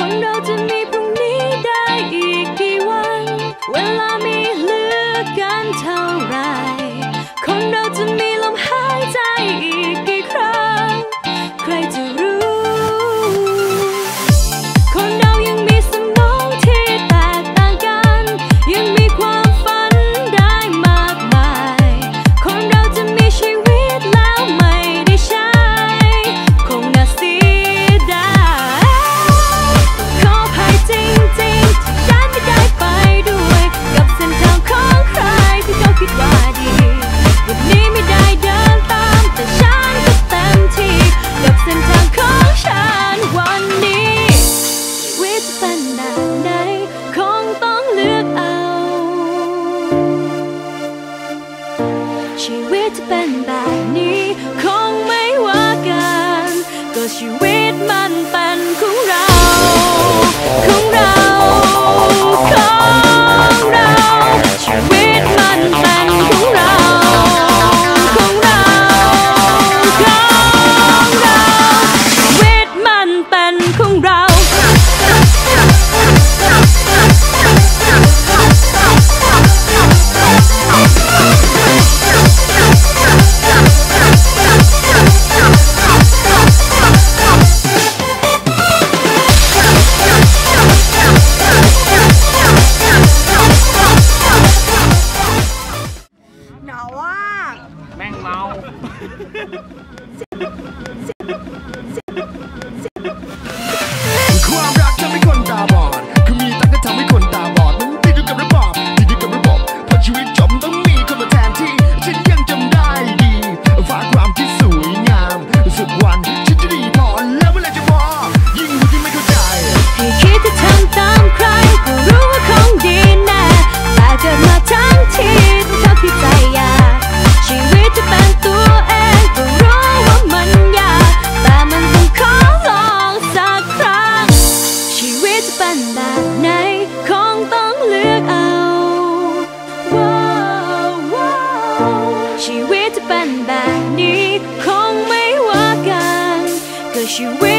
คนเราจะมีพรุ่งนี้ได้อีกกี่วัน เวลามี สั้นด่านใดคงต้องเลือกเอา ชีวิตจะเป็นแบบนี้ คงไม่ว่ากัน ก็ชีวิตมันไป wish you would.